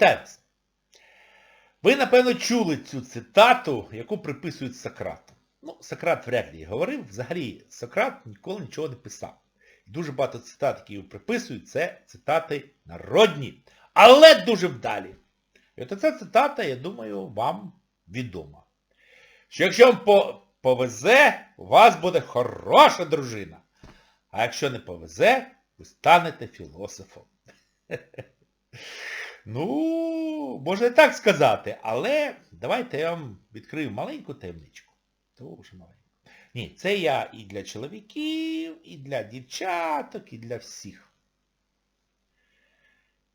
Вітаю вас! Ви, напевно, чули цю цитату, яку приписують Сократу. Ну, Сократ вряд ли говорив. Взагалі, Сократ ніколи нічого не писав. Дуже багато цитат, які його приписують, це цитати народні, але дуже вдалі. І от ця цитата, я думаю, вам відома. Що якщо вам повезе, у вас буде хороша дружина. А якщо не повезе, ви станете філософом. Ну, можна і так сказати, але давайте я вам відкрию маленьку таємничку. Дуже маленьку. Ні, це я і для чоловіків, і для дівчаток, і для всіх.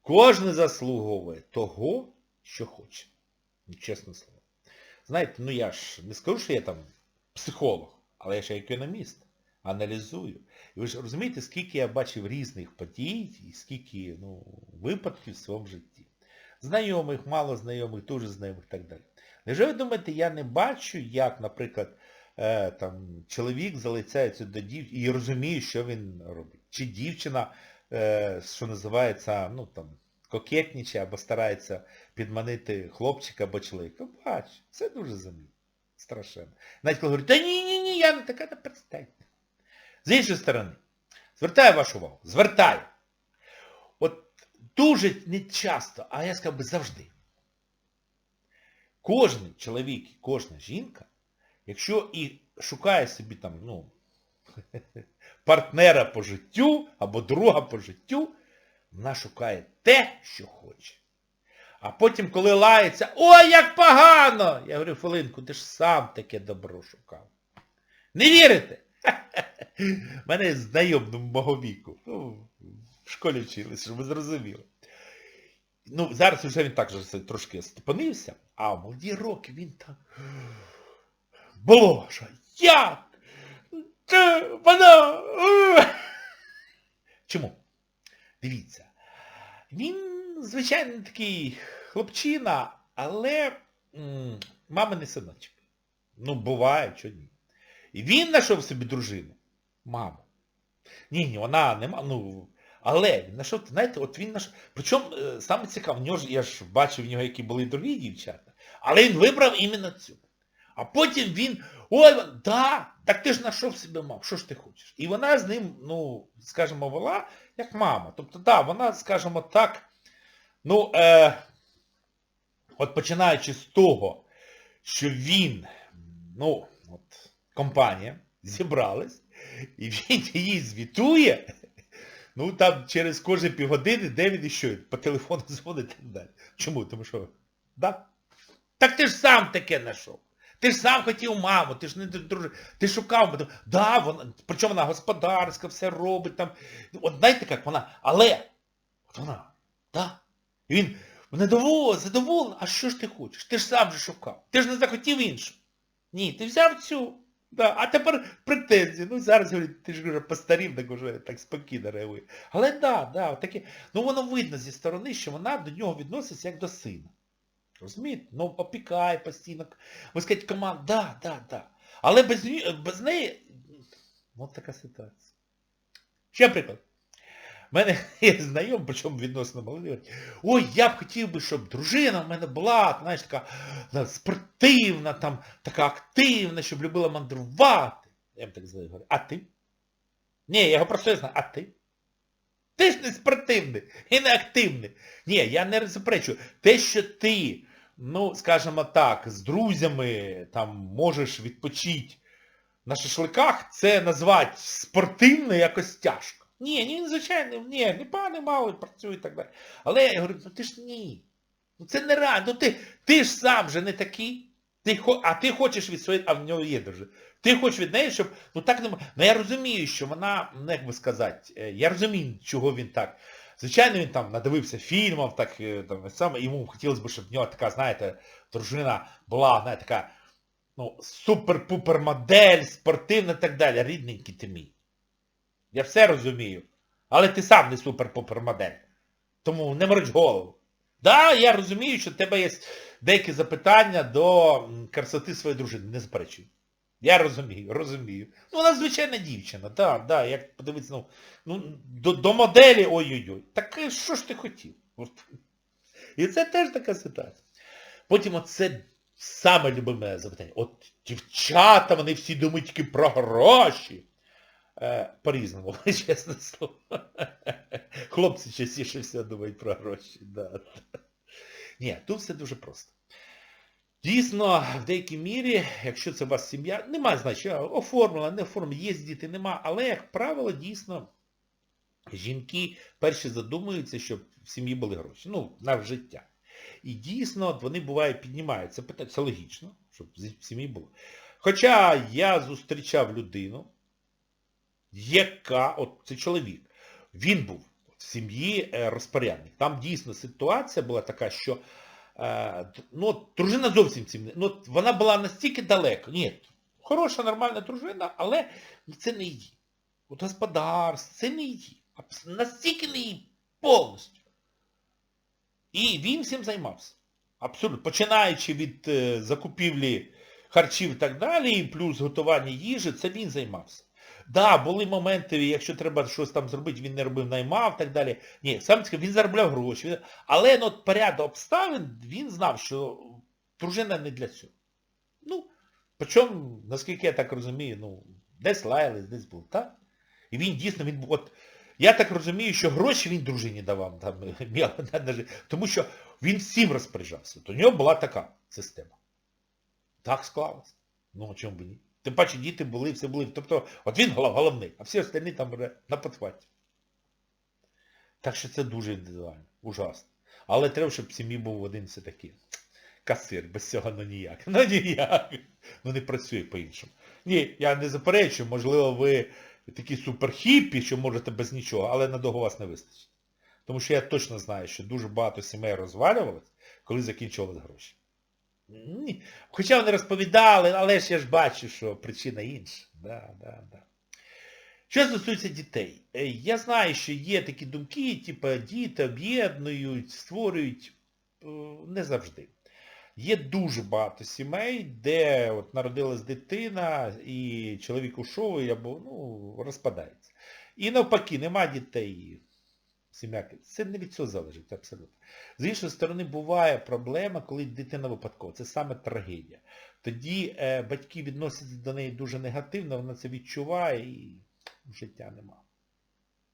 Кожен заслуговує того, що хоче. Ну, Чесне слово. Знаєте, ну я ж не скажу, що я там психолог, але я ж економіст. Аналізую. І ви ж розумієте, скільки я бачив різних подій і скільки ну, випадків в своєму житті. Знайомих, мало знайомих, дуже знайомих і так далі. Невже ви думаєте, я не бачу, як, наприклад, е, там, чоловік залицяється до дівчини і розуміє, що він робить. Чи дівчина, е, що називається, ну там, кокетніче або старається підманити хлопчика або чоловіка. Бачу, це дуже замітно. Страшенно. Навіть коли говорять, та ні-ні-ні, я не така, та перестаньте. З іншої сторони, звертаю вашу увагу, звертаю. От дуже не часто, а я сказав би завжди. Кожен чоловік, кожна жінка, якщо і шукає собі там, ну, партнера по життю або друга по життю, вона шукає те, що хоче. А потім, коли лається, ой, як погано! Я говорю, Филинку, ти ж сам таке добро шукав. Не вірите? Мене знайом мого віку. Ну, в школі вчилися, щоб ви зрозуміли. Ну, зараз вже він так же трошки степанився, а в молоді роки він так. Боже, як? Це вона. е!» Чому? Дивіться. Він, звичайно, такий хлопчина, але м, маминий синочок. Ну, буває, що ні. Він знайшов собі дружину. Маму. Ні, ні, вона нема, ну, але він знайшов, знаєте, от він знайшов. Причому е, саме цікаво, в нього ж, я ж бачив в нього, які були другі дівчата, але він вибрав іменно цю. А потім він, ой, да, так ти ж знайшов собі маму, що ж ти хочеш? І вона з ним, ну, скажімо, вела, як мама. Тобто, да, вона, скажімо так, ну, е, от починаючи з того, що він, ну, от, компанія зібралась, і він її звітує, ну там через кожні півгодини, де він і що, по телефону дзвонить і так далі. Чому? Тому що, да? Так ти ж сам таке знайшов. Ти ж сам хотів маму, ти ж не дружив, ти шукав, бо да, вона, причому вона господарська, все робить там. От знаєте як вона, але, от вона, да. І він недоволений, задоволений, а що ж ти хочеш? Ти ж сам же шукав. Ти ж не захотів іншу. Ні, ти взяв цю. Да. А тепер претензії. Ну зараз ти ж вже постарів, так уже так спокійно реагує. Але да, да, таке. Ну воно видно зі сторони, що вона до нього відноситься як до сина. Розумієте? Ну, опікає постійно. Ви скажете, команда, да, да, да. Але без, без неї, от така ситуація. Ще приклад. У мене є знайом, причому відносно молодий, ой, я б хотів би, щоб дружина в мене була, знаєш, така спортивна, там, така активна, щоб любила мандрувати. Я їм так завжди говорю, а ти? Ні, я його просто не знаю, а ти? Ти ж не спортивний і не активний. Ні, я не заперечую. Те, що ти, ну, скажімо так, з друзями там можеш відпочити на шашликах, це назвати спортивно якось тяжко. Ні, ні, звичайно, ні, не пане мало працює і так далі. Але я говорю, ну ти ж ні. Ну це не реально. Ну ти, ти ж сам же не такий. Ти, а ти хочеш від своєї, а в нього є дуже. Ти хочеш від неї, щоб, ну так не Ну я розумію, що вона, ну як би сказати, е, я розумію, чого він так. Звичайно, він там надивився фільмів, так, е, там, саме, йому хотілося б, щоб в нього така, знаєте, дружина була, знаєте, така, ну, супер-пупер модель, спортивна і так далі. Рідненький ти мій. Я все розумію. Але ти сам не супер-пупер модель. Тому не мороч голову. Да, я розумію, що в тебе є деякі запитання до красоти своєї дружини. Не заперечую. Я розумію, розумію. Ну, вона звичайна дівчина, так, да, як подивитися, ну, ну до, до моделі ой-ой-ой. Так е, що ж ти хотів? От. І це теж така ситуація. Потім оце саме любиме запитання. От дівчата, вони всі думають тільки про гроші. Е, по-різному, чесне слово. Хлопці частіше всього думають про гроші. Да. Ні, тут все дуже просто. Дійсно, в деякій мірі, якщо це у вас сім'я, немає значення, оформлена, не оформлена, є діти, нема, але, як правило, дійсно, жінки перші задумуються, щоб в сім'ї були гроші. Ну, на життя. І дійсно, вони бувають, піднімаються, питання, це логічно, щоб в сім'ї було. Хоча я зустрічав людину, яка, от це чоловік, він був в сім'ї е, розпорядник. Там дійсно ситуація була така, що е, ну, дружина зовсім цим не. Ну, вона була настільки далеко. Ні, хороша, нормальна дружина, але це не її. От господарство, це не її. Настільки не її повністю. І він всім займався. Абсолютно. Починаючи від е, закупівлі харчів і так далі, плюс готування їжі, це він займався. Да, були моменти, якщо треба щось там зробити, він не робив, наймав так далі. Ні, сам він заробляв гроші. Але ну, от порядок обставин, він знав, що дружина не для цього. Ну, причому, наскільки я так розумію, ну, десь лаялись, десь був, так? І він дійсно, він був, от, я так розумію, що гроші він дружині давав, там, тому що він всім розпоряджався. У нього була така система. Так склалось. Ну, а чому б ні? Тим паче діти були, все були. Тобто, от він головний, а всі остальні там на подхваті. Так що це дуже індивідуально. Ужасно. Але треба, щоб в сім'ї був один все-таки. Касир, без цього ну ніяк. Ну ніяк. Ну не працює по-іншому. Ні, я не заперечую, можливо, ви такі суперхіпі, що можете без нічого, але надовго вас не вистачить. Тому що я точно знаю, що дуже багато сімей розвалювалось, коли закінчувались гроші. Ні. Хоча вони розповідали, але ж я ж бачу, що причина інша. Да, да, да. Що стосується дітей, е, я знаю, що є такі думки, типу діти об'єднують, створюють е, не завжди. Є дуже багато сімей, де от народилась дитина, і чоловік ушов, або ну, розпадається. І навпаки, нема дітей. Сім'я. Це не від цього залежить, абсолютно. З іншої сторони, буває проблема, коли дитина випадкова. Це саме трагедія. Тоді е, батьки відносяться до неї дуже негативно, вона це відчуває і життя нема.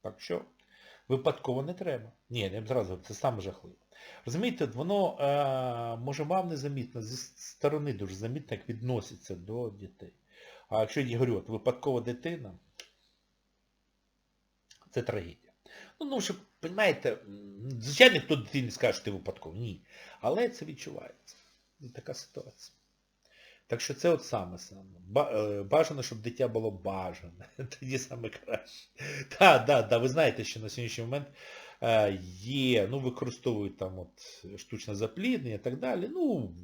Так що, випадково не треба. Ні, я зразу, це саме жахливо. Розумієте, воно е, може вам незамітно, зі сторони дуже замітно, як відноситься до дітей. А якщо я говорю, от випадкова дитина, це трагедія. Ну, ну, що, розумієте, звичайно, ніхто дитині скаже, що ти випадково. Ні. Але це відчувається. Така ситуація. Так що це от саме саме. Е, Бажано, щоб дитя було бажане. Тоді саме краще. Так, так, так, ви знаєте, що на сьогоднішній момент е, є, ну, використовують там от штучне запліднення і так далі. Ну,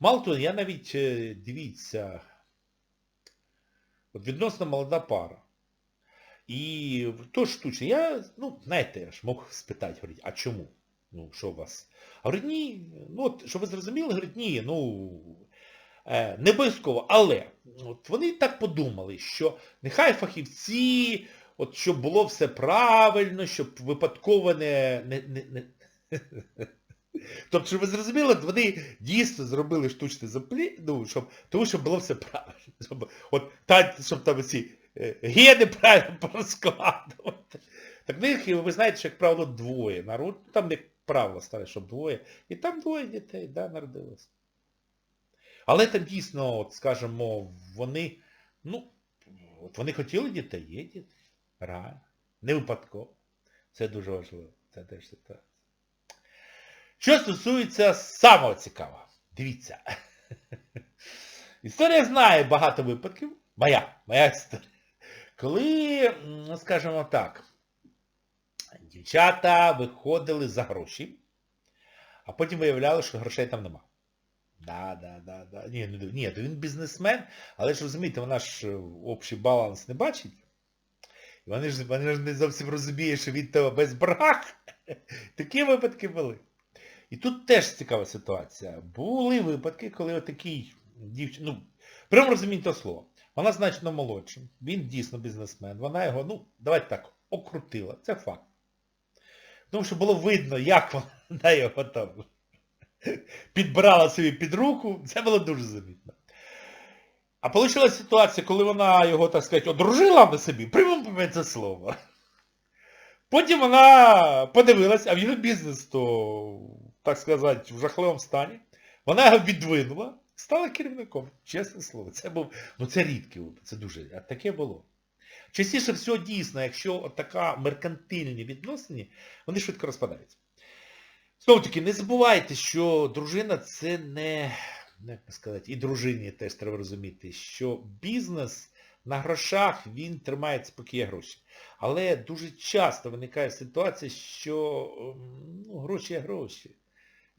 мало того, я навіть, е, дивіться, от відносно молода пара. І то штучне. Я, ну, знаєте, я ж мог спитати, говорить, а чому? Ну, що у вас? Говорить, ні, ну от, щоб ви зрозуміли, говорить, ні, ну, е, не обов'язково, але от вони так подумали, що нехай фахівці, от щоб було все правильно, щоб випадково не... не, не, не... Тобто, щоб ви зрозуміли, вони дійсно зробили штучне заплі, ну, щоб, тому що було все правильно. Щоб, от, та, щоб там ці гени правильно порозкладувати. Так в них, ви знаєте, що, як правило, двоє. Народ, там як правило стане, щоб двоє. І там двоє дітей, да, народилось. Але там дійсно, от, скажімо, вони, ну, от вони хотіли дітей, є діти. Реально. Не випадково. Це дуже важливо. Це теж ситуація. Що стосується самого цікавого. Дивіться. Історія знає багато випадків. Моя, моя історія. Коли, скажімо так, дівчата виходили за гроші, а потім виявляли, що грошей там нема. Да, да, да, да. Ні, ну, ні, то він бізнесмен, але ж розумієте, вона ж е, общий баланс не бачить. І вони ж, вони ж не зовсім розуміють, що він того без брак. Такі випадки були. І тут теж цікава ситуація. Були випадки, коли отакий дівчин, ну, прямо розумієте то слово. Вона значно молодша, він дійсно бізнесмен, вона його, ну, давайте так, окрутила. Це факт. Тому що було видно, як вона його там підбирала собі під руку, це було дуже замітно. А вийшла ситуація, коли вона його, так сказати, одружила на собі, прямо це слово. Потім вона подивилась, а в його бізнес то, так сказати, в жахливому стані. Вона його відвинула, стала керівником. Чесне слово. Це був, ну це рідкий випадок, це дуже, а таке було. Частіше всього дійсно, якщо така меркантильні відносини, вони швидко розпадаються. Знову таки, не забувайте, що дружина це не, ну, як сказати, і дружині теж треба розуміти, що бізнес на грошах, він тримається, поки є гроші. Але дуже часто виникає ситуація, що ем, ну, гроші є гроші.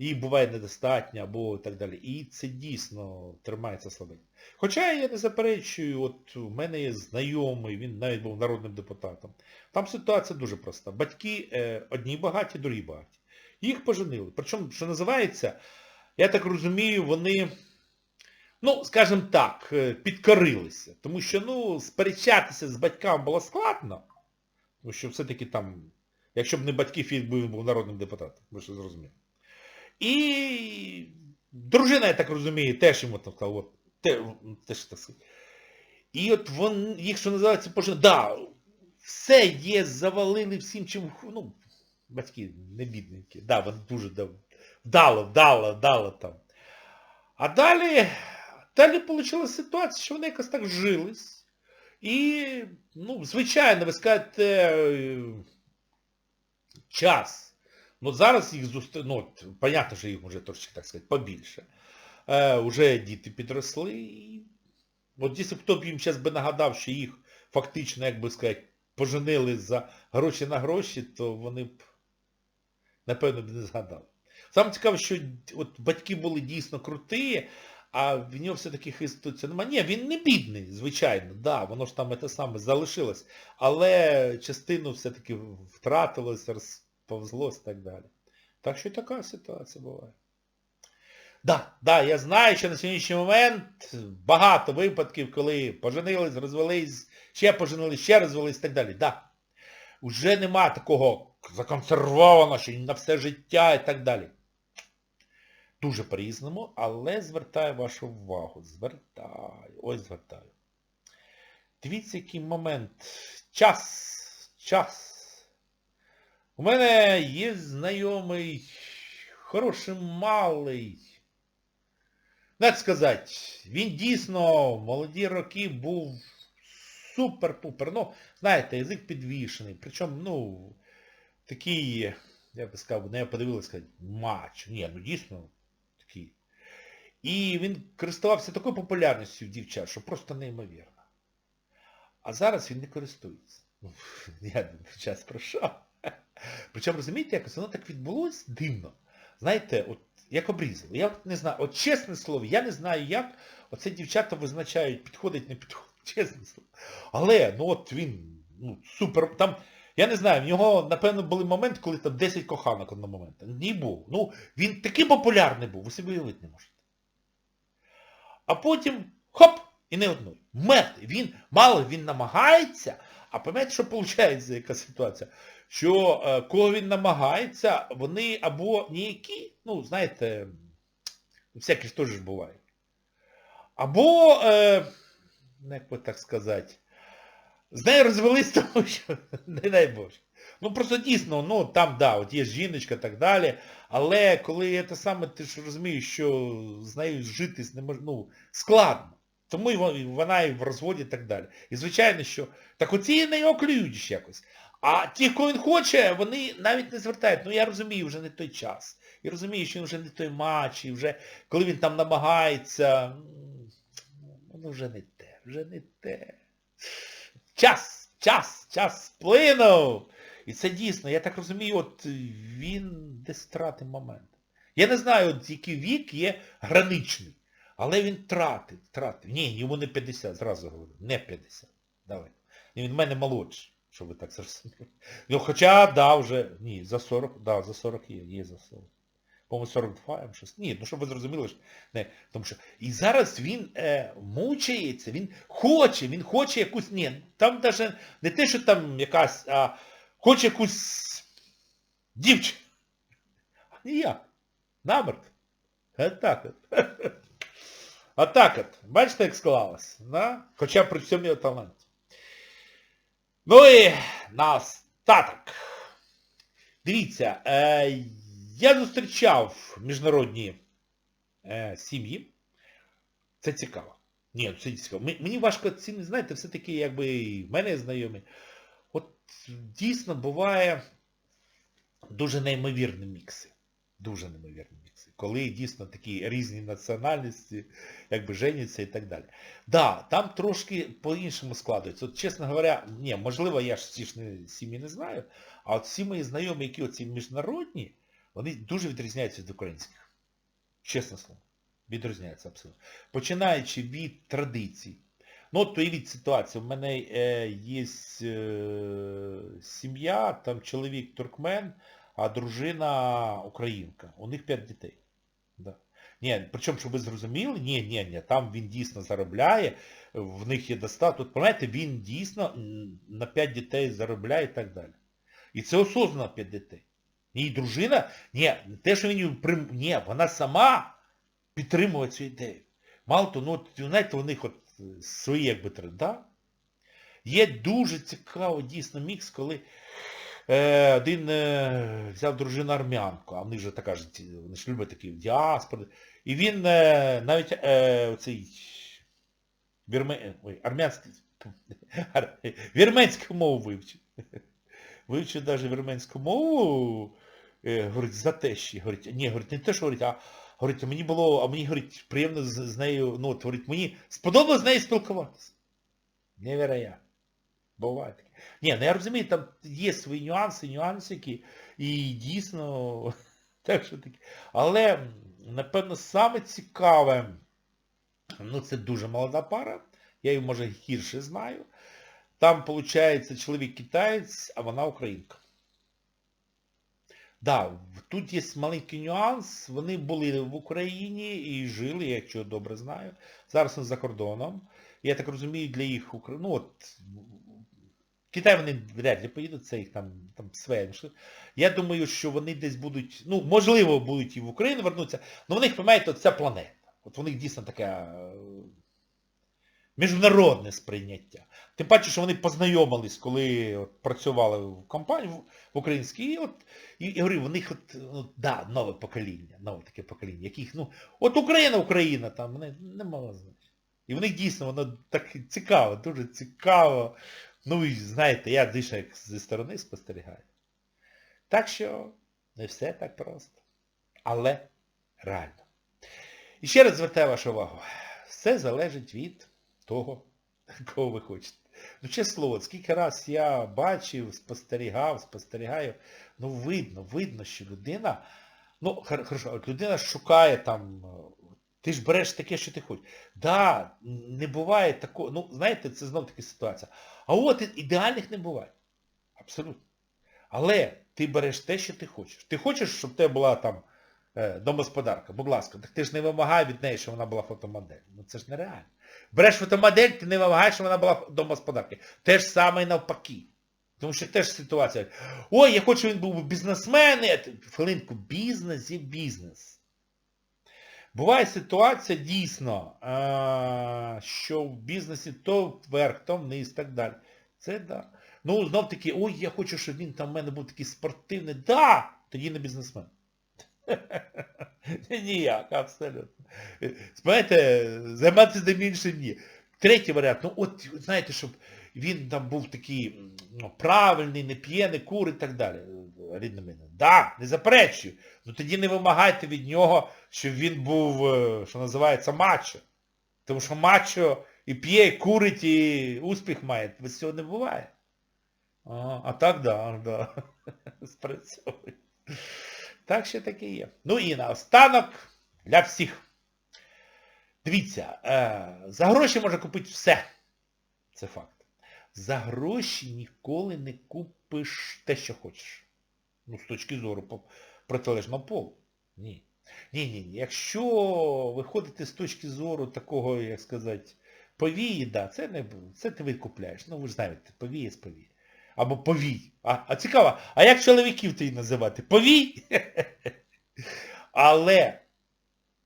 Їх буває недостатньо або так далі. І це дійсно тримається слабенько. Хоча я не заперечую, от у мене є знайомий, він навіть був народним депутатом. Там ситуація дуже проста. Батьки е, одні багаті, другі багаті. Їх поженили. Причому, що називається, я так розумію, вони, ну, скажімо так, е, підкорилися. Тому що, ну, сперечатися з батьками було складно. Тому що все-таки там, якщо б не батьків, він був народним депутатом, ви ж зрозуміли. І дружина, я так розумію, теж йому так сказала, те, теж так сказати. І от вон, їх, що називається, поженили, да, все є, завалили всім, чим, ну, батьки не бідненькі, да, вони дуже да, вдало, вдало, вдало там. А далі, далі вийшла ситуація, що вони якось так жились. І, ну, звичайно, ви скажете, е, час. Ну, зараз їх зустріли, ну, понятно, що їх вже трошки, так сказати, побільше. Е, уже діти підросли. От якщо хто б їм зараз би нагадав, що їх фактично, як би сказати, поженили за гроші на гроші, то вони б, напевно, б не згадали. Саме цікаве, що от батьки були дійсно круті, а в нього все-таки хистується немає. Ні, він не бідний, звичайно, да, воно ж там те саме залишилось, але частину все-таки втратилось, розповзлось і так далі. Так що така ситуація буває. Да, да, я знаю, що на сьогоднішній момент багато випадків, коли поженились, розвелись, ще поженились, ще розвелись і так далі. Да. Уже нема такого законсервованого, що на все життя і так далі. Дуже по-різному, але звертаю вашу увагу. Звертаю. Ось звертаю. Дивіться, який момент. Час. Час. У мене є знайомий, хороший малий. Як сказати, він дійсно в молоді роки був супер-пупер. Ну, знаєте, язик підвішений. Причому, ну, такий, я би сказав, не подивилися, сказати, матч. Ні, ну дійсно такий. І він користувався такою популярністю в дівчат, що просто неймовірно. А зараз він не користується. Ну, я час пройшов. Причому, розумієте, якось воно так відбулось дивно. Знаєте, от як обрізали. Я от не знаю, от чесне слово, я не знаю, як оце дівчата визначають, підходить, не підходить, чесне слово. Але, ну от він, ну, супер, там, я не знаю, в нього, напевно, були моменти, коли там 10 коханок на момент. Ні був. Ну, він такий популярний був, ви собі уявити не можете. А потім, хоп, і не одної. Мертвий. Він, мало він намагається, а пам'ятаєте, що виходить, яка ситуація? Що е, кого він намагається, вони або ніякі, ну, знаєте, всякі ж теж буває. Або, е, ну, як би так сказати, з нею розвелись, тому що, не дай Боже. Ну просто дійсно, ну там, да, от є жіночка і так далі, але коли це саме, ти ж розумієш, що з нею жити не мож... ну, складно. Тому вона і в розводі і так далі. І звичайно, що так оці не оклюють ж якось. А ті, кого він хоче, вони навіть не звертають. Ну я розумію, вже не той час. І розумію, що він вже не той матч, і вже коли він там намагається, воно вже не те, вже не те. Час, час, час сплинув. І це дійсно, я так розумію, от він десь втратив момент. Я не знаю, от який вік є граничний. Але він тратив, тратив. Ні, йому не 50, зразу говорю. Не 50. Давай. Він в мене молодший, щоб ви так зрозуміли. Ну, хоча, да, вже, ні, за 40, да, за 40 є, є за 40. По-моєму, 42 або щось. Ні, ну щоб ви зрозуміли, що не. Тому що. І зараз він е, мучається, він хоче, він хоче якусь. Ні, там навіть не те, що там якась, а хоче якусь дівчину. Ніяк. Намертво. Отак от. Отак от. Бачите, як склалось? Да? Хоча при цьому є талант. Ну і на остаток. Дивіться, е, я зустрічав міжнародні е, сім'ї. Це цікаво. Ні, це цікаво. Мені важко ціни, знаєте, все-таки якби і в мене знайомі. От дійсно буває дуже неймовірні мікси. Дуже неймовірні. Коли дійсно такі різні національності, якби женяться і так далі. Да, там трошки по-іншому складується. От, чесно говоря, ні, можливо, я ж ці ж не, сім'ї не знаю, а от всі мої знайомі, які оці міжнародні, вони дуже відрізняються від українських. Чесне слово. Відрізняються абсолютно. Починаючи від традицій. Ну от уявіть ситуацію. У мене е, є е, сім'я, там чоловік туркмен, а дружина українка. У них п'ять дітей. Да. Ні, причому, щоб ви зрозуміли, ні, ні, ні, там він дійсно заробляє, в них є достаток. Тут, пам'ятаєте, він дійсно на 5 дітей заробляє і так далі. І це осознано 5 дітей. І дружина, ні, те, що він прим... ні, вона сама підтримує цю ідею. Мало того, ну, от, знаєте, у них от е, свої якби тренди. Да? Є дуже цікавий дійсно мікс, коли один е, взяв дружину армянку, а в них же така ж, вони ж люблять такі діаспори. І він е, навіть е, оцей вірме, ой, армянський, вірменську мову вивчив. Вивчив навіть вірменську мову, е, говорить, за те ще. Говорить, ні, говорить, не те, що говорить, а говорить, мені було, а мені, говорить, приємно з, з нею, ну, говорить, мені сподобалось з нею спілкуватися. Невероятно. Буває таке. Ні, ну я розумію, там є свої нюанси, нюансики, і дійсно, так що таке. Але, напевно, саме цікаве, ну це дуже молода пара, я її, може, гірше знаю. Там, виходить, чоловік китаєць, а вона українка. Да, тут є маленький нюанс. Вони були в Україні і жили, я якщо добре знаю. Зараз вони за кордоном. Я так розумію, для їх ну от в Китай вони вряд ли поїдуть, це їх там, там своє. Я думаю, що вони десь будуть, ну, можливо, будуть і в Україну вернутися, але в них, розумієте, ця планета. От у них дійсно таке е, міжнародне сприйняття. Тим паче, що вони познайомились, коли от, працювали в компанії в, в українській, і от, і, і говорю, в них от, ну, да, нове покоління, нове таке покоління, яких, ну, от Україна, Україна, там, вони не мало значення. І в них дійсно воно так цікаво, дуже цікаво. Ну і знаєте, я дійсно як зі сторони спостерігаю. Так що не все так просто. Але реально. І ще раз звертаю вашу увагу. Все залежить від того, кого ви хочете. Ну, чесне слово, скільки раз я бачив, спостерігав, спостерігаю, ну видно, видно, що людина, ну, хорошо, людина шукає там, ти ж береш таке, що ти хочеш. Да, не буває такого, ну, знаєте, це знов таки ситуація. А от ідеальних не буває. Абсолютно. Але ти береш те, що ти хочеш. Ти хочеш, щоб тебе була там е, домосподарка, будь ласка, так ти ж не вимагай від неї, щоб вона була фотомодель. Ну це ж нереально. Береш фотомодель, ти не вимагаєш, щоб вона була домосподаркою. Те ж саме і навпаки. Тому що теж ситуація. Ой, я хочу, щоб він був бізнесмен. Хвилинку, бізнес є бізнес. Буває ситуація дійсно, що в бізнесі то вверх, то вниз, так далі. Це да. Ну, знов таки, ой, я хочу, щоб він там в мене був такий спортивний. Да! Тоді не бізнесмен. Ніяк, абсолютно. Знаєте, займатися тим іншим ні. Третій варіант, ну от, знаєте, щоб він там був такий ну, правильний, не п'є, не курить і так далі. Рідна мене. Да, не заперечую. Ну тоді не вимагайте від нього, щоб він був, е, що називається, мачо. Тому що мачо і п'є, і курить, і успіх має. Без цього не буває. А, а так, да, да. Спрацьовує. Так що таке є. Ну і наостанок для всіх. Дивіться, е, за гроші можна купити все. Це факт. За гроші ніколи не купиш те, що хочеш. Ну, з точки зору протилежного полу. Ні. Ні, ні. Якщо виходити з точки зору такого, як сказати, повії, да, це не це ти викупляєш. Ну ви ж знаєте, повії з повії. Або повій. А, а цікаво, а як чоловіків тоді називати? Повій? Але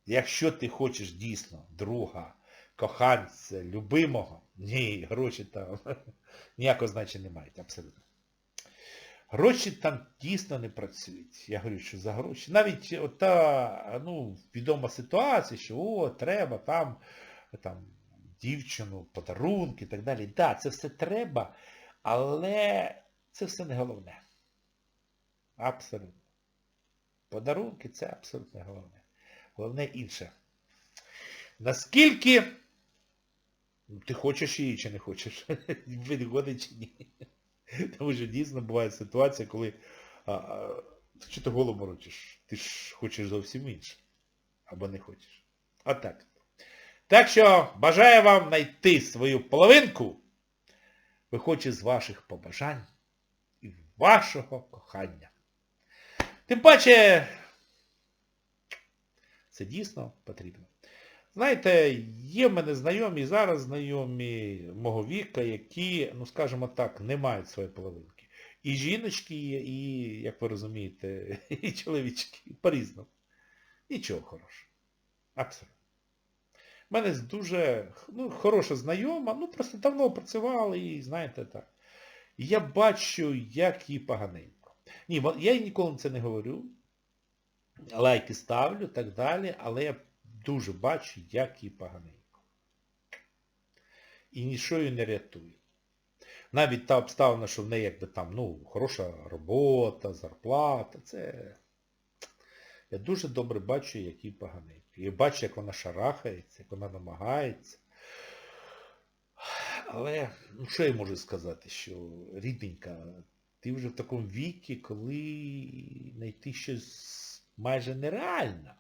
Якщо ти хочеш дійсно друга, коханця, любимого, ні, гроші там ніякого значення не мають, абсолютно. Гроші там дійсно не працюють. Я говорю, що за гроші. Навіть ота, ну, відома ситуація, що о, треба там, там дівчину, подарунки і так далі. Так, да, це все треба, але це все не головне. Абсолютно. Подарунки це абсолютно не головне. Головне інше. Наскільки ти хочеш її чи не хочеш? Відходить чи ні? Тому що дійсно буває ситуація, коли а, а, що ти голову морочиш? Ти ж хочеш зовсім інше. Або не хочеш. Отак. Так що бажаю вам знайти свою половинку, виходячи з ваших побажань і вашого кохання. Тим паче, це дійсно потрібно. Знаєте, є в мене знайомі, зараз знайомі мого віка, які, ну скажімо так, не мають своєї половинки. І жіночки є, і, як ви розумієте, і чоловічки. По-різному. Нічого хорошого. Абсолютно. У мене дуже ну, хороша знайома, ну просто давно працювали і, знаєте, так. Я бачу, як їй поганенько. Ні, я їй ніколи це не говорю. Лайки ставлю, так далі, але я дуже бачу, як їй поганенько. І нічого її не рятує. Навіть та обставина, що в неї якби там, ну, хороша робота, зарплата, це... Я дуже добре бачу, як їй поганенько. Я бачу, як вона шарахається, як вона намагається. Але, ну що я можу сказати, що рідненька, ти вже в такому віці, коли знайти щось майже нереально.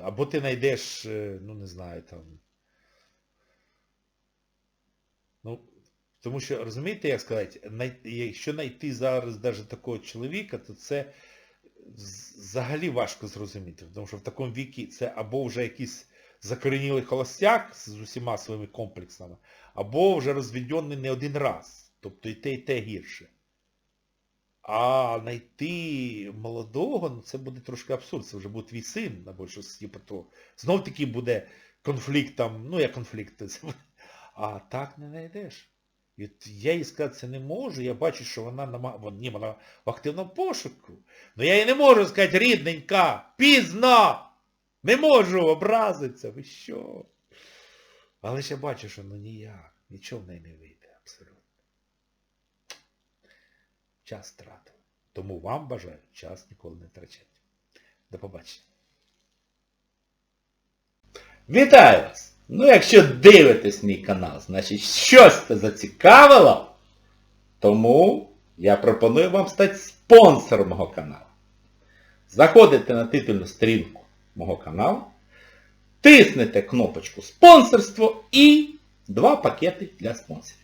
Або ти знайдеш, ну не знаю, там. Ну, тому що, розумієте, як сказати, якщо знайти зараз навіть такого чоловіка, то це взагалі важко зрозуміти. Тому що в такому віці це або вже якийсь закоренілий холостяк з усіма своїми комплексами, або вже розведений не один раз. Тобто і те, і те гірше. А знайти молодого, ну це буде трошки абсурд, це вже буде твій син, або щось типу того. Знов таки буде конфлікт там, ну як конфлікт, а так не знайдеш. І я їй сказати це не можу, я бачу, що вона нама... Ні, вона в активному пошуку. Ну я їй не можу сказати, рідненька, пізно! Не можу образитися, ви що? Але я бачу, що ну ніяк, нічого в неї не вийде, абсолютно. Час втратив. Тому вам бажаю час ніколи не втрачати. До побачення. Вітаю вас! Ну, якщо дивитесь мій канал, значить щось це зацікавило, тому я пропоную вам стати спонсором мого каналу. Заходите на титульну сторінку мого каналу, тиснете кнопочку спонсорство і два пакети для спонсорів.